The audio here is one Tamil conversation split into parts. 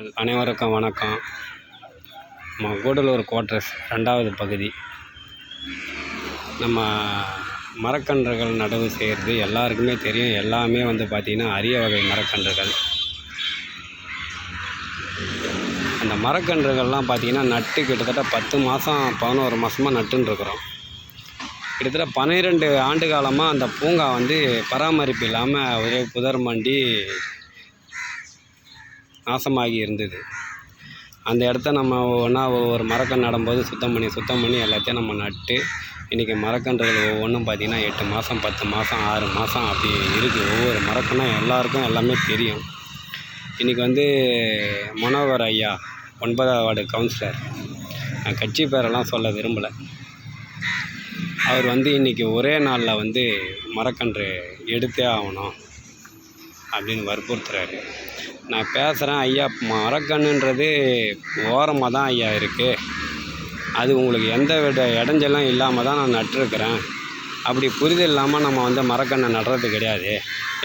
அனைவருக்கும் வணக்கம். நம்ம கூடலூர் குவார்ட்டர்ஸ் ரெண்டாவது பகுதி. நம்ம மரக்கன்றுகள் நடவு செய்கிறது எல்லாருக்குமே தெரியும். எல்லாமே வந்து பார்த்திங்கன்னா அரிய வகை மரக்கன்றுகள். அந்த மரக்கன்றுகள்லாம் பார்த்திங்கன்னா நட்டு கிட்டத்தட்ட பத்து மாதம் பதினோரு மாதமாக நட்டுன்னு இருக்கிறோம் கிட்டத்தட்ட பன்னிரெண்டு ஆண்டு காலமாக அந்த பூங்கா வந்து பராமரிப்பு இல்லாமல் ஒரே புதர் மண்டி நாசமாகி இருந்தது. அந்த இடத்த நம்ம ஒவ்வொன்றா ஒவ்வொரு மரக்கன்று நடும்போது சுத்தம் பண்ணி சுத்தம் பண்ணி எல்லாத்தையும் நம்ம நட்டு இன்றைக்கி மரக்கன்றுகள் ஒவ்வொன்றும் பார்த்திங்கன்னா எட்டு மாதம் பத்து மாதம் ஆறு மாதம் அப்படி இருக்குது ஒவ்வொரு மரக்கன்றும் எல்லாருக்கும் எல்லாமே தெரியும். இன்றைக்கி வந்து மனோகர் ஐயா ஒன்பதாவது வார்டு கவுன்சிலர். நான் கட்சி பேரெல்லாம் சொல்ல விரும்பலை. அவர் வந்து இன்றைக்கி ஒரே நாளில் வந்து மரக்கன்று எடுத்தே ஆகணும். அப்படின்னு வற்புறுத்துறாரு. நான் பேசுகிறேன் ஐயா மரக்கன்றுன்றது ஓரமாக தான் ஐயா இருக்குது அது உங்களுக்கு எந்த வித இடைஞ்சலும் இல்லாமல் தான் நான் நட்டிருக்கிறேன். அப்படி புரிதல் இல்லாமல் நம்ம வந்து மரக்கண்ணை நடுறது கிடையாது.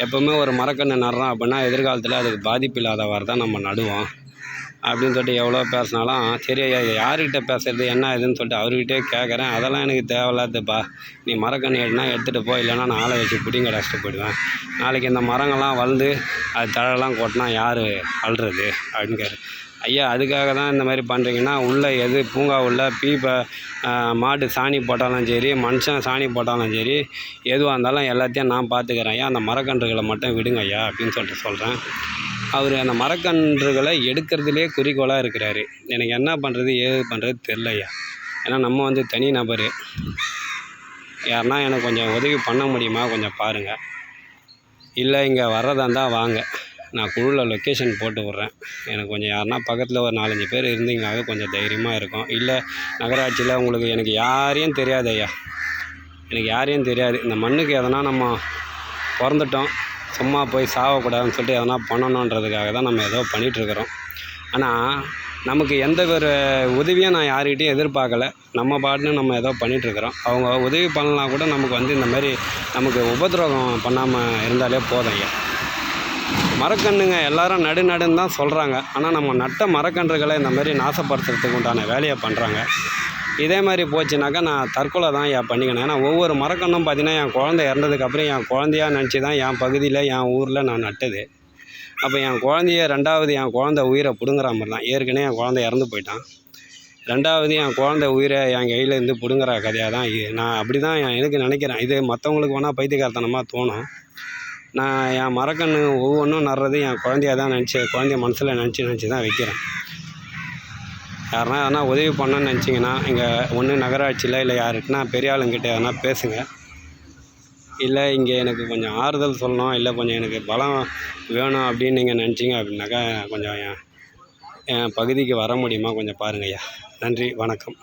எப்போவுமே ஒரு மரக்கன்று நடுறோம் அப்படின்னா எதிர்காலத்தில் அதுக்கு பாதிப்பு இல்லாதவாறு தான் நம்ம நடுவோம். அப்படின்னு சொல்லிட்டு எவ்வளோ பேசினாலும் சரி ஐயா பேசுகிறது பேசுறது என்ன இதுன்னு சொல்லிட்டு அவர்கிட்டே கேட்குறேன். அதெல்லாம் எனக்கு தேவையில்லாதப்பா. நீ மரக்கன்று எடுனா எடுத்துகிட்டு போ இல்லைன்னா நான் ஆளை வச்சு பிடிங்க கஷ்டப்படுவேன் போயிடுவேன். நாளைக்கு இந்த மரங்கள்லாம் வளர்ந்து அது தழைலாம் கொட்டினா யார் அழுறது அப்படின்னு கேட்குறேன் ஐயா அதுக்காக தான் இந்த மாதிரி பண்ணுறீங்கன்னா உள்ளே எது பூங்கா உள்ள பீப்பை மாட்டு சாணி போட்டாலும் சரி மனுஷன் சாணி போட்டாலும் சரி எதுவாக இருந்தாலும் எல்லாத்தையும் நான் பார்த்துக்கிறேன். ஐயா அந்த மரக்கன்றுகளை மட்டும் விடுங்க ஐயா அப்படின்னு சொல்லிட்டு சொல்கிறேன் அவர் அந்த மரக்கன்றுகளை எடுக்கிறதுலே குறிக்கோளாக இருக்கிறாரு. எனக்கு என்ன பண்ணுறது ஏது பண்ணுறது தெரில ஐயா ஏன்னா நம்ம வந்து தனி நபர். யாருன்னா எனக்கு கொஞ்சம் உதவி பண்ண முடியுமா? கொஞ்சம் பாருங்கள் இல்லை இங்கே வர்றதா இருந்தால் வாங்க. நான் குழுவில் லொக்கேஷன் போட்டு விட்றேன். எனக்கு கொஞ்சம் யாருன்னா பக்கத்தில் ஒரு நாலஞ்சு பேர் இருந்தீங்கனாவே கொஞ்சம் தைரியமாக இருக்கும். இல்லை நகராட்சியில் உங்களுக்கு எனக்கு யாரையும் தெரியாது ஐயா எனக்கு யாரையும் தெரியாது. இந்த மண்ணுக்கு எதனா நம்ம பிறந்துட்டோம். சும்மா போய் சாகக்கூடாதுன்னு சொல்லிட்டு எதனா பண்ணணுன்றதுக்காக தான் நம்ம ஏதோ பண்ணிகிட்ருக்குறோம். ஆனால் நமக்கு எந்த ஒரு உதவியும் நான் யார்கிட்டையும் எதிர்பார்க்கல. நம்ம பாட்டுன்னு நம்ம ஏதோ பண்ணிகிட்ருக்குறோம். அவங்க உதவி பண்ணலாம் கூட நமக்கு வந்து இந்த மாதிரி நமக்கு உபதிரோகம் பண்ணாமல் இருந்தாலே போதும் ஐயா. மரக்கன்றுங்க எல்லாரும் நடு நடுன்னு தான் சொல்கிறாங்க ஆனால் நம்ம நட்ட மரக்கன்றுகளை இந்த மாதிரி நாசப்படுத்துறதுக்கு உண்டான வேலையை பண்ணுறாங்க இதே மாதிரி போச்சுனாக்கா நான் தற்கொலை தான் என் பண்ணிக்கணும். ஏன்னா ஒவ்வொரு மரக்கன்றும் பார்த்தீங்கன்னா என் குழந்தை இறந்ததுக்கப்புறம் என் குழந்தையா நினச்சி தான் என் பகுதியில் என் ஊரில் நான் நட்டது. அப்போ என் குழந்தைய ரெண்டாவது என் குழந்த உயிரை பிடுங்குற மாதிரி தான். ஏற்கனவே என் குழந்தை இறந்து போயிட்டான். ரெண்டாவது என் குழந்த உயிரை என் கையிலேருந்து பிடுங்குற கதையாக தான் இது. நான் அப்படி தான் எனக்கு நினைக்கிறேன். இது மற்றவங்களுக்கு வேணால் பைத்தியக்காரத்தனமாக தோணும். நான் என் மரக்கன்று ஒவ்வொன்றும் நடுறது என் குழந்தைய தான் நினச்சி குழந்தைய மனசில் நினச்சி நினச்சி தான் வைக்கிறேன். யாருன்னா எதனா உதவி பண்ணணும்னு நினச்சிங்கன்னா இங்கே ஒன்று நகராட்சியில் இல்லை யாருக்குன்னா பெரிய ஆளுங்கிட்ட எதனா பேசுங்க. இல்லை இங்கே எனக்கு கொஞ்சம் ஆறுதல் சொல்லணும் இல்லை கொஞ்சம் எனக்கு பலம் வேணும் அப்படின்னு நீங்கள் நினச்சிங்க அப்படின்னாக்கா கொஞ்சம் என் என் பகுதிக்கு வர முடியுமா கொஞ்சம் பாருங்கள் ஐயா நன்றி வணக்கம்.